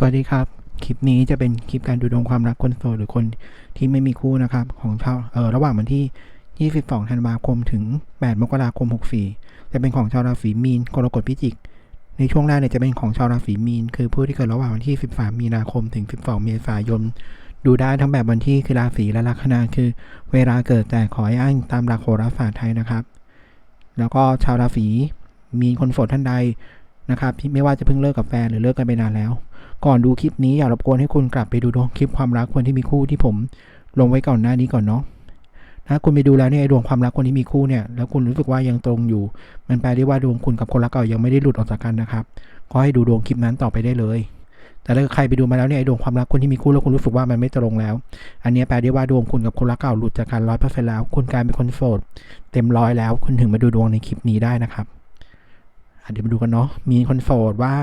สวัสดีครับ คลิปนี้จะเป็นคลิปการดูดวงความรักคนโสดหรือคนที่ไม่มีคู่นะครับ ของชาวเอ่อระหว่างวันที่ 22 ธันวาคมถึง 8 มกราคม 64 จะเป็นของชาวราศีมีนกรกฎพิจิก ในช่วงแรกเนี่ยจะเป็นของชาวราศีมีน คือผู้ที่เกิดระหว่างวันที่ 13 มีนาคมถึง 12 เมษายน ดูได้ทั้งแบบวันที่คือราศีและลัคนาคือ เวลาเกิดแต่ขอให้อ้างตามหลักโหราศาสตร์ไทยนะครับ แล้วก็ชาวราศีมีนคนโสดท่านใด นะครับที่ไม่ว่าจะเพิ่งเลิกกับแฟนหรือเลิกกันไปนานแล้ว ก่อนดูคลิปนี้อยากรบกวนให้คุณกลับไปดูดวงคลิปความรักคนที่มีคู่ที่ผมลงไว้ก่อนหน้านี้ก่อนเนาะถ้าคุณไปดูแล้วเนี่ยดวงความรักคนที่มีคู่เนี่ยแล้วคุณรู้สึกว่ายังตรงอยู่ มันแปลได้ว่าดวงคุณกับคนรักเก่ายังไม่ได้หลุดออกจากกันนะครับก็ให้ดูดวงคลิปนั้นต่อไปได้เลย แต่ถ้าใครไปดูมาแล้วเนี่ยดวงความรักคนที่มีคู่แล้วคุณรู้สึกว่ามันไม่ตรงแล้ว อันนี้แปลได้ว่าดวงคุณกับคนรักเก่าหลุดจากกันร้อยเปอร์เซ็นต์แล้ว คุณกลายเป็นคนโสดเต็มร้อยแล้ว คุณถึงมาดูดวงในคลิปนี้ได้นะครับ เดี๋ยวมาดูกันเนาะ มีคนโสดว่า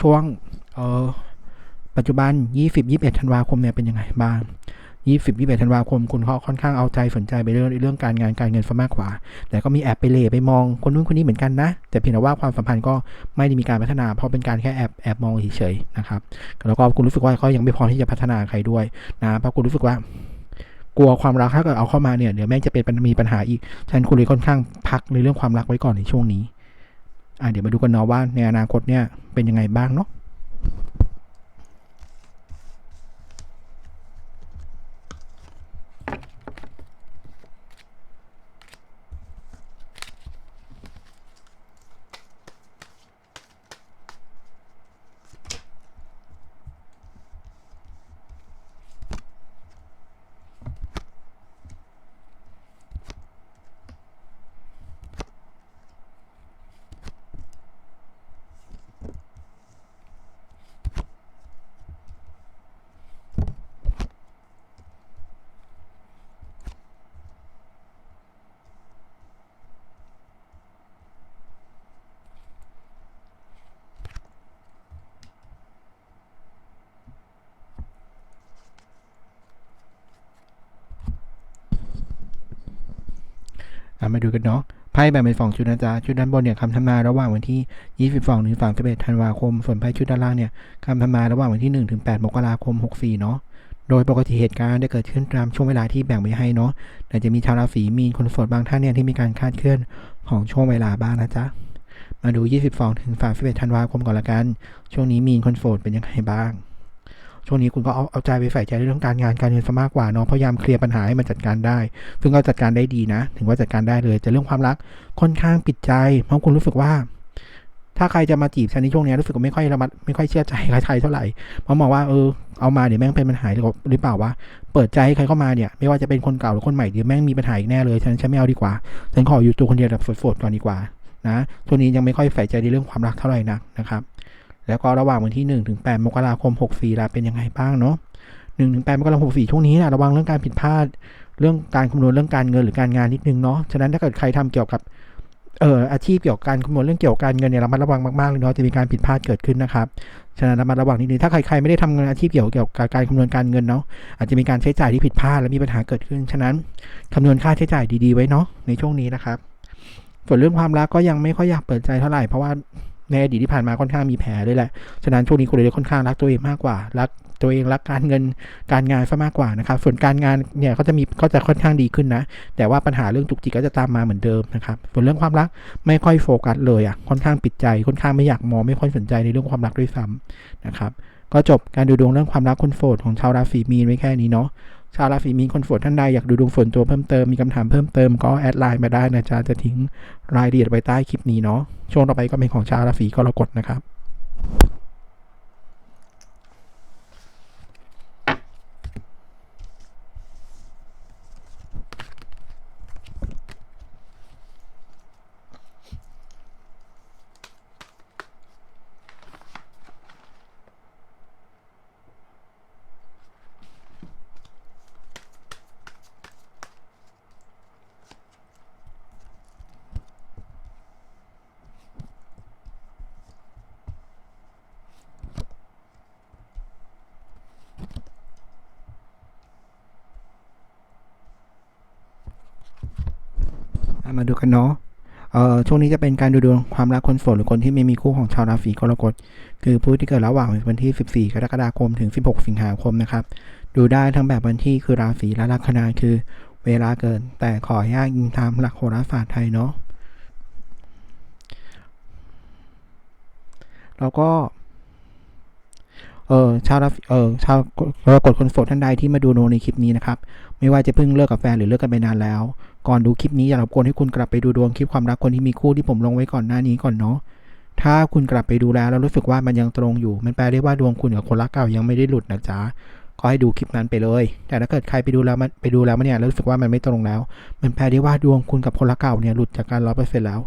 ช่วงเออปัจจุบัน 20 21ธันวาคมเนี่ยเป็นยังไงบ้าง 20 21ธันวาคมคุณเขาค่อนข้างเอาใจสนใจไปเรื่องเรื่องการงานการเงินซะมากกว่า แต่ก็มีแอบไปเล่ไปมองคนนู้นคนนี้เหมือนกันนะ แต่เพียงแต่ว่าความสัมพันธ์ก็ไม่ได้มีการพัฒนา เพราะเป็นการแค่แอบแอบมองเฉยๆนะครับ แล้วก็คุณรู้สึกว่าเขายังไม่พร้อมที่จะพัฒนาใครด้วยนะ เพราะคุณรู้สึกว่ากลัวความรักถ้าเกิดเอาเข้ามาเนี่ยเดี๋ยวแม่งจะเป็นมีปัญหาอีกฉะนันคุณเลยค่อนข้างพักในเรื่องความรักไว้ก่อนในช่วงนี้ เดี๋ยวมาดูกันเนาะว่าในอนาคตเนี่ยเป็นยังไงบ้างเนาะ มาดูกันเนาะไพ่แบ่งเป็นสองชุดนะจ๊ะชุดด้านบนเนี่ยคำทำนายระหว่างวันที่ 22ถึง31ธันวาคม ส่วนไพ่ชุดด้านล่างเนี่ยคำทำนายระหว่างวันที่1ถึง8มกราคม 64 เนาะโดยปกติเหตุการณ์ได้เกิดขึ้นตามช่วงเวลาที่แบ่งไว้ให้เนาะแต่จะมีชาวราศีมีนคนโสดบางท่านเนี่ยที่มีการคาดเคลื่อนของช่วงเวลาบ้างนะจ๊ะมาดู 22ถึง31ธันวาคมก่อนละกัน ช่วงนี้มีนคนโสดเป็นยังไงบ้าง ช่วงนี้คุณก็เอาเอาใจไปใส่ใจเรื่องการงานการเงินซะมากกว่าเนาะพยายามเคลียร์ปัญหาให้มันจัดการได้ ซึ่งก็จัดการได้ดีนะ ถึงว่าจัดการได้เลยแต่เรื่องความรักค่อนข้างปิดใจ เพราะคุณรู้สึกว่า ถ้าใครจะมาจีบฉันในช่วงนี้รู้สึกว่าไม่ค่อยระมัดไม่ค่อยเชื่อใจใครเท่าไหร่เพราะมองว่าเออเอามาเดี๋ยวแม่งเป็นปัญหาหรือเปล่าวะเปิดใจให้ใครเข้ามาเนี่ย ไม่ว่าจะเป็นคนเก่าหรือคนใหม่เดี๋ยวแม่งมีปัญหาอีกแน่เลยฉันฉันไม่เอาดีกว่าฉันขออยู่ตัวคนเดียวแบบโสดๆก่อนดีกว่านะช่วงนี้ยังไม่ค่อยใส่ใจในเรื่องความรักเท่าไหร่นักนะครับ แล้วก็ระหว่างวันที่ 1 ถึง 8 มกราคม 64ล่ะเป็นยังไงบ้างเนาะ1ถึง8มกราคม64ช่วงนี้นะระวังเรื่องการผิดพลาด เรื่องการคำนวณเรื่องการเงินหรือการงานนิดนึงเนาะ ฉะนั้นถ้าเกิดใครทำเกี่ยวกับเอ่ออาชีพเกี่ยวกับการคำนวณเรื่องเกี่ยวกับการเงินเนี่ยระมัดระวังมากๆเลยเนาะจะมีการผิดพลาดเกิดขึ้นนะครับฉะนั้นระมัดระวังนิดนึงถ้าใครๆไม่ได้ทำงานอาชีพเกี่ยวเกี่ยวกับการคำนวณการเงินเนาะอาจจะมีการใช้จ่ายที่ผิดพลาดและมีปัญหาเกิดขึ้นฉะนั้นคำนวณค่าใช้จ่ายดีๆไว้เนาะในช่วงนี้นะครับส่วนเรื่องความรักก็ยังไม่ค่อยอยากเปิดใจเท่าไหร่เพราะว่า ในอดีตที่ผ่านมาค่อนข้างมีแผลด้วยแหละ ฉะนั้นช่วงนี้คุณเลยค่อนข้างรักตัวเองมากกว่า รักตัวเองรักการเงินการงานซะมากกว่านะครับ ส่วนการงานเนี่ยก็จะมีก็จะค่อนข้างดีขึ้นนะ แต่ว่าปัญหาเรื่องจุกจิกก็จะตามมาเหมือนเดิมนะครับ ส่วนเรื่องความรักไม่ค่อยโฟกัสเลยอะ ค่อนข้างปิดใจ ค่อนข้างไม่อยากมอง ไม่ค่อยสนใจในเรื่องความรักด้วยซ้ำนะครับ ก็จบการดูดวงเรื่องความรักคนโสดของชาวราศีมีนไว้แค่นี้เนาะ ชาวราศีมีนคนโสดท่านใดอยากดูดวงส่วนตัวเพิ่มเติมมีคำถามเพิ่มเติมก็แอดไลน์มาได้นะจ๊ะจะทิ้งรายละเอียดไว้ใต้คลิปนี้เนาะช่วงต่อไปก็เป็นของชาวราศีกรกฎนะครับ มาดูกันเนาะเอ่อช่วงนี้จะเป็นการดูดวงความรักคนโสดหรือคนที่ไม่มีคู่ของชาวราศีกรกฎคือผู้ที่เกิดระหว่างวันที่ 14 กรกฎาคมถึง 16 สิงหาคมนะครับ ดูได้ทั้งแบบวันที่คือราศีและลัคนาคือเวลาเกิดแต่ขออยากยิงตามหลักโหราศาสตร์ไทยเนาะแล้วก็ เออชาวราศีเออชาวกรกฎคนโสดท่านใดที่มาดูโนในคลิปนี้นะครับ ไม่ว่าจะเพิ่งเลิกกับแฟนหรือเลิกกันไปนานแล้ว ก่อนดูคลิปนี้อย่ารบกวนให้คุณกลับไปดูดวงคลิปความรักคนที่มีคู่ที่ผมลงไว้ก่อนหน้านี้ก่อนเนาะถ้าคุณกลับไปดูแล้วแล้วรู้สึกว่ามันยังตรงอยู่ มันแปลได้ว่าดวงคุณกับคนรักเก่ายังไม่ได้หลุดนะจ๊ะก็ให้ดูคลิปนั้นไปเลย แต่ถ้าเกิดใครไปดูแล้วมันไปดูแล้วมันเนี่ยรู้สึกว่ามันไม่ตรงแล้ว มันแปลได้ว่าดวงคุณกับคนรักเก่าเนี่ยหลุดจากการร้อยเปอร์เซ็นต์แล้ว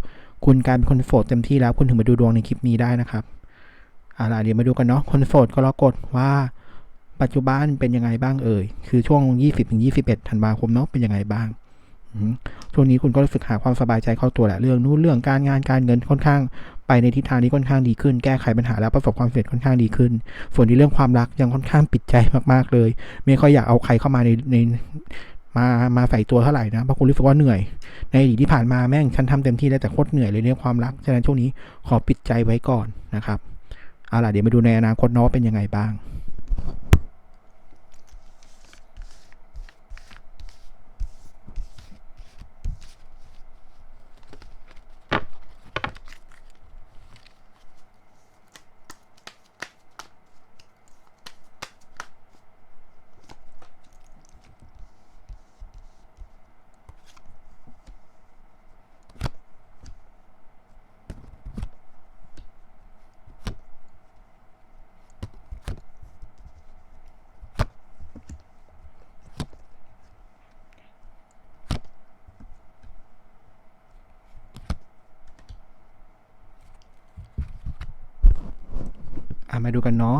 คุณกลายเป็นคนโสดเต็มที่แล้วคุณถึงมาดูดวงในคลิปนี้ได้นะครับ เอาล่ะเดี๋ยวมาดูกันเนาะคนโสดก็รอกดว่าปัจจุบันเป็นยังไงบ้างเอ่ย คือช่วง 20-21ธันวาคมเนาะเป็นยังไงบ้าง ช่วงนี้คุณก็รู้สึกหาความสบายใจเข้าตัวแหละเรื่องนู้นเรื่องการงานการเงินค่อนข้าง ไปในทิศทางนี้ค่อนข้างดีขึ้น แก้ไขปัญหาแล้วประสบความสำเร็จค่อนข้างดีขึ้น ส่วนในเรื่องความรักยังค่อนข้างปิดใจมากๆเลย ไม่ค่อยอยากเอาใครเข้ามาในในมามาใส่ตัวเท่าไหร่นะเพราะคุณรู้สึกว่าเหนื่อย ในอดีตที่ผ่านมาแม่งฉันทำเต็มที่แล้วแต่โคตรเหนื่อยเลยเรื่องความรักฉะนั้นช่วงนี้ขอปิดใจไว้ก่อนนะครับ เอาล่ะเดี๋ยวมาดูในอนาคตเนาะเป็นยังไงบ้างะมาดูกันเนาะ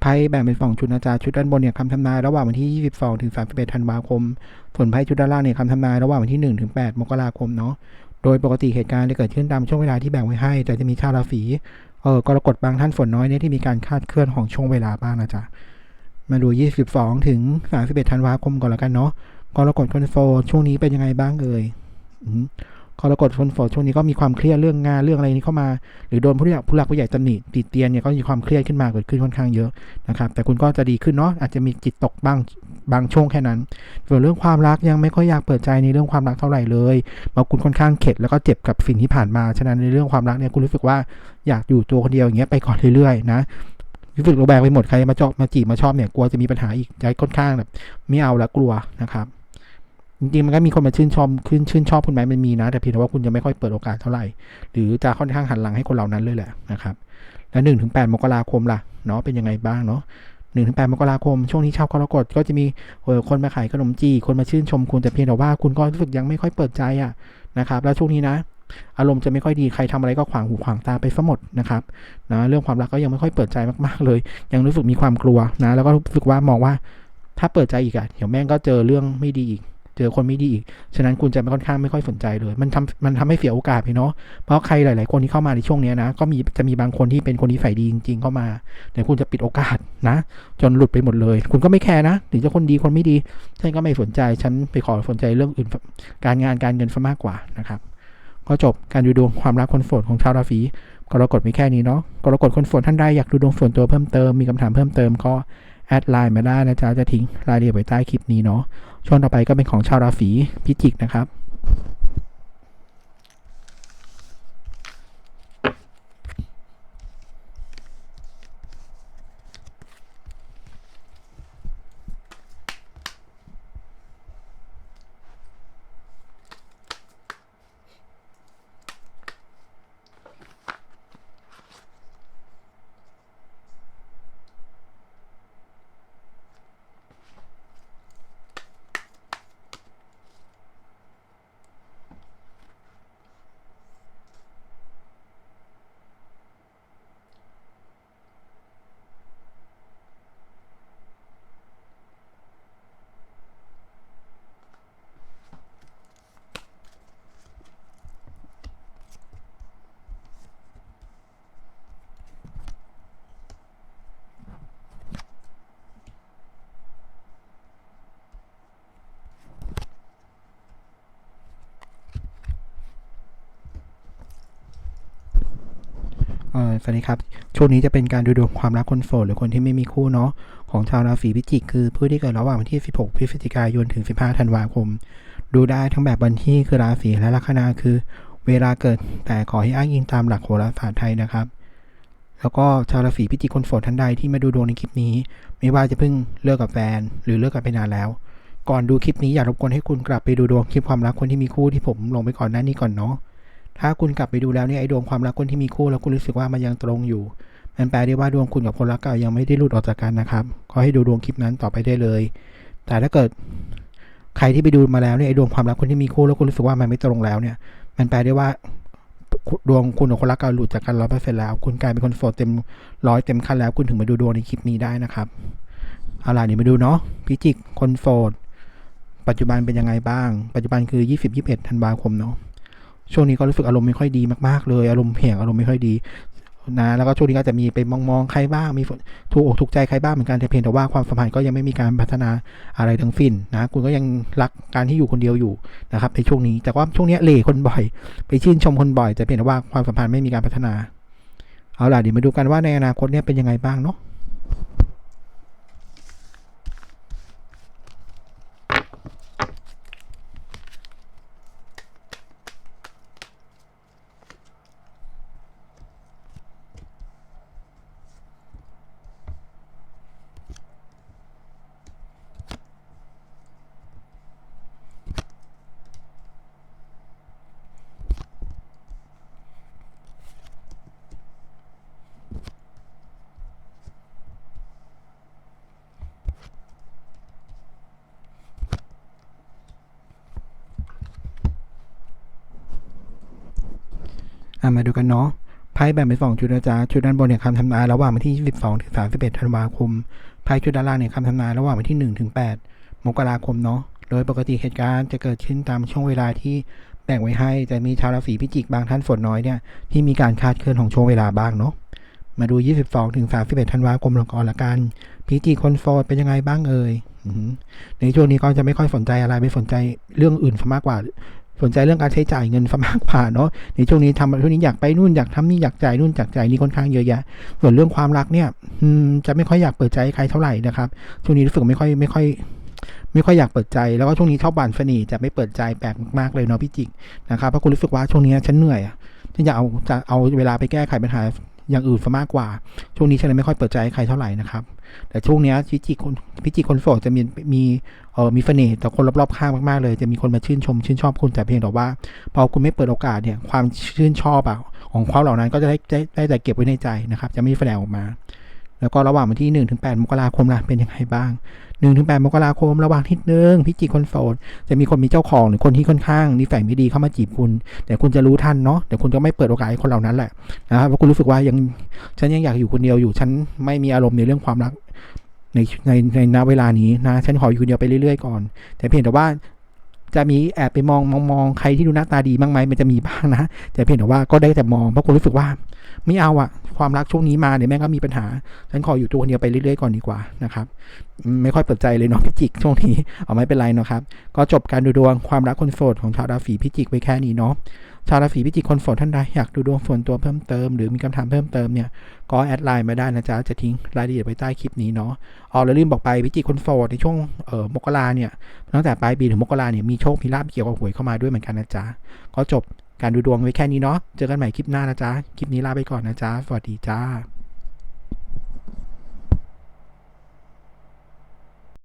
ไพ่แบ่งเป็นสองชุดนะจ๊ะชุดด้านบนเนี่ยคำทำนายระหว่างวันที่ 22 ถึง 31 ธันวาคม ส่วนไพ่ชุดด้านล่างเนี่ยคำทำนายระหว่างวันที่ 1 ถึง 8 มกราคมเนาะโดยปกติเหตุการณ์จะเกิดขึ้นตามช่วงเวลาที่แบ่งไว้ให้ แต่จะมีชาวราศีเออกรกฎบางท่านฝนน้อยเนี่ยที่มีการคาดเคลื่อนของช่วงเวลาบ้างนะจ๊ะมาดู 22 ถึง 31 ธันวาคมก่อนแล้วกันเนาะกรกฎคนโฟช่วงนี้เป็นยังไงบ้างเอ่ยอื กรกฎคนโฟช่วงนี้ก็มีความเครียดเรื่องงานเรื่องอะไรนี้เข้ามา หรือโดนผู้ใหญ่ผู้หลักผู้ใหญ่ตำหนิติเตียนเนี่ยก็มีความเครียดขึ้นมาเกิดขึ้นค่อนข้างเยอะนะครับ แต่คุณก็จะดีขึ้นเนาะอาจจะมีจิตตกบ้างบางช่วงแค่นั้น ส่วนเรื่องความรักยังไม่ค่อยอยากเปิดใจในเรื่องความรักเท่าไหร่เลยเพราะคุณค่อนข้างเข็ดแล้วก็เจ็บกับสิ่งที่ผ่านมาฉะนั้นในเรื่องความรักเนี่ยคุณรู้สึกว่าอยากอยู่ตัวคนเดียวอย่างเงี้ยไปก่อนเรื่อยๆนะรู้สึกระแวงไปหมดใครมาเจาะมาจีบมาชอบเนี่ยกลัวจะมีปัญหาอีกใจค่อนข้างแบบไม่เอาละกลัวนะครับ จริงๆมันก็มีคนมาชื่นชมขึ้นชื่นชอบคุณไหมมันมีนะ แต่เพียงแต่ว่าคุณยังไม่ค่อยเปิดโอกาสเท่าไหร่ หรือจะค่อนข้างหันหลังให้คนเหล่านั้นเลยแหละนะครับ แล้วหนึ่งถึงแปดมกราคมล่ะเนาะเป็นยังไงบ้างเนาะหนึ่งถึงแปดมกราคม ช่วงนี้ชาวกรกฎก็จะมีเออคนมาขายขนมจีคนมาชื่นชมคุณแต่เพียงแต่ว่าคุณก็รู้สึกยังไม่ค่อยเปิดใจอะนะครับแล้วช่วงนี้นะ อารมณ์จะไม่ค่อยดีใครทำอะไรก็ขวางหูขวางตาไปซะหมดนะครับนะเรื่องความรักก็ยังไม่ค่อยเปิดใจมากๆเลย ยังรู้สึกมีความกลัวนะแล้วก็รู้สึกว่ามองว่า ถ้าเปิดใจอีกอะเดี๋ยวแม่งก็เจอเรื่องไม่ดีอีก เจอคนไม่ดีอีก ฉะนั้นคุณจะไม่ค่อนข้างไม่ค่อยสนใจเลย มันทำมันทำให้เสียโอกาสไปเนาะ เพราะใครหลาย ๆ คนที่เข้ามาในช่วงนี้นะ ก็มีจะมีบางคนที่เป็นคนที่ใส่ดีจริง ๆ เข้ามา แต่คุณจะปิดโอกาสนะ จนหลุดไปหมดเลย คุณก็ไม่แคร์นะ ถึงจะคนดีคนไม่ดี ฉันก็ไม่สนใจ ฉันไปขอสนใจเรื่องอื่น การงานการเงินซะมากกว่านะครับ ก็จบการดูดวงความรักคนโสดของชาวราศีกรกฎมีแค่นี้เนาะกรกฎคนโสดท่านใดอยากดูดวงส่วนตัวเพิ่มเติม มีคำถามเพิ่มเติมก็ แอดไลน์มาได้นะจ๊ะจะทิ้งรายละเอียดไว้ใต้คลิปนี้เนาะช่วงต่อไปก็เป็นของชาวราศีพิจิกนะครับ สวัสดีครับ ช่วงนี้จะเป็นการดูดวงความรักคนโสดหรือคนที่ไม่มีคู่เนาะของชาวราศีพิจิก คือผู้ที่เกิดระหว่างวันที่ 16 พฤศจิกายนถึง 15 ธันวาคม ดูได้ทั้งแบบวันที่คือราศีและลัคนาคือ เวลาเกิดแต่ขอให้อ้างอิงตามหลักโหราศาสตร์ไทยนะครับ แล้วก็ชาวราศีพิจิกคนโสดท่านใดที่มาดูดวงในคลิปนี้ ไม่ว่าจะเพิ่งเลิกกับแฟนหรือเลิกกันไปนานแล้ว ก่อนดูคลิปนี้อยากรบกวนให้คุณกลับไปดูดวงคลิปความรักคนที่มีคู่ที่ผมลงไปก่อนหน้านี้ก่อนเนาะ ถ้าคุณกลับไปดูแล้วเนี่ยไอ้ดวงความรักคนที่มีคู่แล้วคุณรู้สึกว่ามันยังตรงอยู่ มันแปลได้ว่าดวงคุณกับคนรักเก่ายังไม่ได้หลุดออกจากกันนะครับ ก็ให้ดูดวงคลิปนั้นต่อไปได้เลย แต่ถ้าเกิดใครที่ไปดูมาแล้วเนี่ยไอ้ดวงความรักคนที่มีคู่แล้วคุณรู้สึกว่ามันไม่ตรงแล้วเนี่ย มันแปลได้ว่าดวงคุณกับคนรักเก่าหลุดจากกันร้อยเปอร์เซ็นต์แล้ว คุณกลายเป็นคนโสดเต็มร้อยเต็มขั้นแล้ว คุณถึงมาดูดวงในคลิปนี้ได้นะครับเอาล่ะเดี๋ยวมาดูเนาะพิจิกคนโสดปัจจุบันเป็นยังไงบ้าง ปัจจุบันคือ 20 21ธันวาคมเนาะ ช่วงนี้ก็รู้สึกอารมณ์ไม่ค่อยดีมากๆเลยอารมณ์เหี่ยงอารมณ์ไม่ค่อยดีนะแล้วก็ช่วงนี้ก็จะมีไปมองๆใครบ้างมีถูกอกถูกใจใครบ้างเหมือนกันแต่เพียงแต่ว่าความสัมพันธ์ก็ยังไม่มีการพัฒนาอะไรทั้งสิ้นนะคุณก็ยังรักการที่อยู่คนเดียวอยู่นะครับในช่วงนี้แต่ว่าช่วงนี้เล่คนบ่อย ไปชื่นชมคนบ่อย แต่เพียงแต่ว่าความสัมพันธ์ไม่มีการพัฒนา เอาล่ะเดี๋ยวมาดูกันว่าในอนาคตเนี่ยเป็นยังไงบ้างเนาะ อะมาดูกันเนาะไพ่แบ่งเป็นสองชุดนะจ๊ะชุดด้านบนเนี่ยคำทำนายระหว่างวันที่ 22ถึง31ธันวาคมไพ่ชุดด้านล่างเนี่ยคำทำนายระหว่างวันที่1ถึง8มกราคมเนาะโดยปกติเหตุการณ์จะเกิดขึ้นตามช่วงเวลาที่แบ่งไว้ให้ แต่มีชาวราศีพิจิกบางท่านฝนน้อยเนี่ยที่มีการคาดเคลื่อนของช่วงเวลาบ้างเนาะมาดู 22ถึง31ธันวาคมก่อนละกันพิจิกคนโสดเป็นยังไงบ้างเอ่ยในช่วงนี้ก็จะไม่ค่อยสนใจอะไรไม่สนใจเรื่องอื่นมากกว่า สนใจเรื่องการใช้จ่ายเงินซะมากกว่าเนาะในช่วงนี้ทำช่วงนี้อยากไปนู่นอยากทำนี่อยากจ่ายนู่นอยากจ่ายนี่ค่อนข้างเยอะแยะ ส่วนเรื่องความรักเนี่ยจะไม่ค่อยอยากเปิดใจใครเท่าไหร่นะครับช่วงนี้รู้สึกไม่ค่อยไม่ค่อยไม่ค่อยอยากเปิดใจแล้วก็ช่วงนี้ชอบบานสนีจะไม่เปิดใจแปลกมากๆเลยเนาะพี่จิกนะครับเพราะคุณรู้สึกว่าช่วงนี้ฉันเหนื่อยฉันอยากเอาจะเอาเวลาไปแก้ไขปัญหา อย่างอื่นซะมากกว่า ช่วงนี้ฉันเลยไม่ค่อยเปิดใจให้ใครเท่าไหร่นะครับ แต่ช่วงนี้พิจิคนพิจิคนโสดจะมีมีเอ่อมีเสน่ห์ต่อคนรอบๆข้างมากๆเลย จะมีคนมาชื่นชมชื่นชอบคุณแต่เพียงแต่ว่าพอคุณไม่เปิดโอกาสเนี่ยความชื่นชอบอะของเขาเหล่านั้นก็จะได้ได้ได้แต่เก็บไว้ในใจนะครับ จะไม่แสดงออกมา แล้วก็ระหว่างวันที่1นถึงแมกราคมล่ะเป็นยังไงบ้าง1นถึงแมกราคม ระหว่างที่หนึ่งพิจิกคนโสด จะมีคนมีเจ้าของหรือคนที่ค่อนข้างนิสัยไม่ดีเข้ามาจีบคุณ แต่คุณจะรู้ทันเนาะแต่คุณจะไม่เปิดโอกาสให้คนเหล่านั้นแหละนะครับเพราะคุณรู้สึกว่ายังฉันยังอยากอยู่คนเดียวอยู่ฉันไม่มีอารมณ์ในเรื่องความรักในในในณเวลานี้นะฉันขออยู่คนเดียวไปเรื่อยๆก่อน แต่เพียงแต่ว่าจะมีแอบไปมองมองมองใครที่ดูหน้าตาดีบ้างไหมมันจะมีบ้างนะแต่เพียงแต่ว่าก็ได้แต่มองเพราะคุณรู้สึกว่าไม่เอาอะ ความรักช่วงนี้มาเนี่ยแม่งก็มีปัญหา ฉันขออยู่ตัวคนเดียวไปเรื่อยๆก่อนดีกว่านะครับ ไม่ค่อยเปิดใจเลยเนาะพิจิกช่วงนี้ เอาไม่เป็นไรเนาะครับ ก็จบการดูดวงความรักคนโสดของชาวราศีพิจิกไว้แค่นี้เนาะ ชาวราศีพิจิกคนโสดท่านใดอยากดูดวงส่วนตัวเพิ่มเติมหรือมีคำถามเพิ่มเติมเนี่ย ก็แอดไลน์มาได้นะจ๊ะ จะทิ้งรายละเอียดไว้ใต้คลิปนี้เนาะอ๋อแล้วลืมบอกไปพิจิกคนโสดในช่วงเอ่อมกราเนี่ย ตั้งแต่ปลายปีถึงมกราเนี่ยมีโชคมีลาบเกี่ยวกับหวยเข้ามาด้วยเหมือนกันนะจ๊ะ ก็จบ การดูดวงไว้แค่นี้เนาะ เจอกันใหม่คลิปหน้านะจ๊ะ คลิปนี้ลาไปก่อนนะจ๊ะ สวัสดีจ้า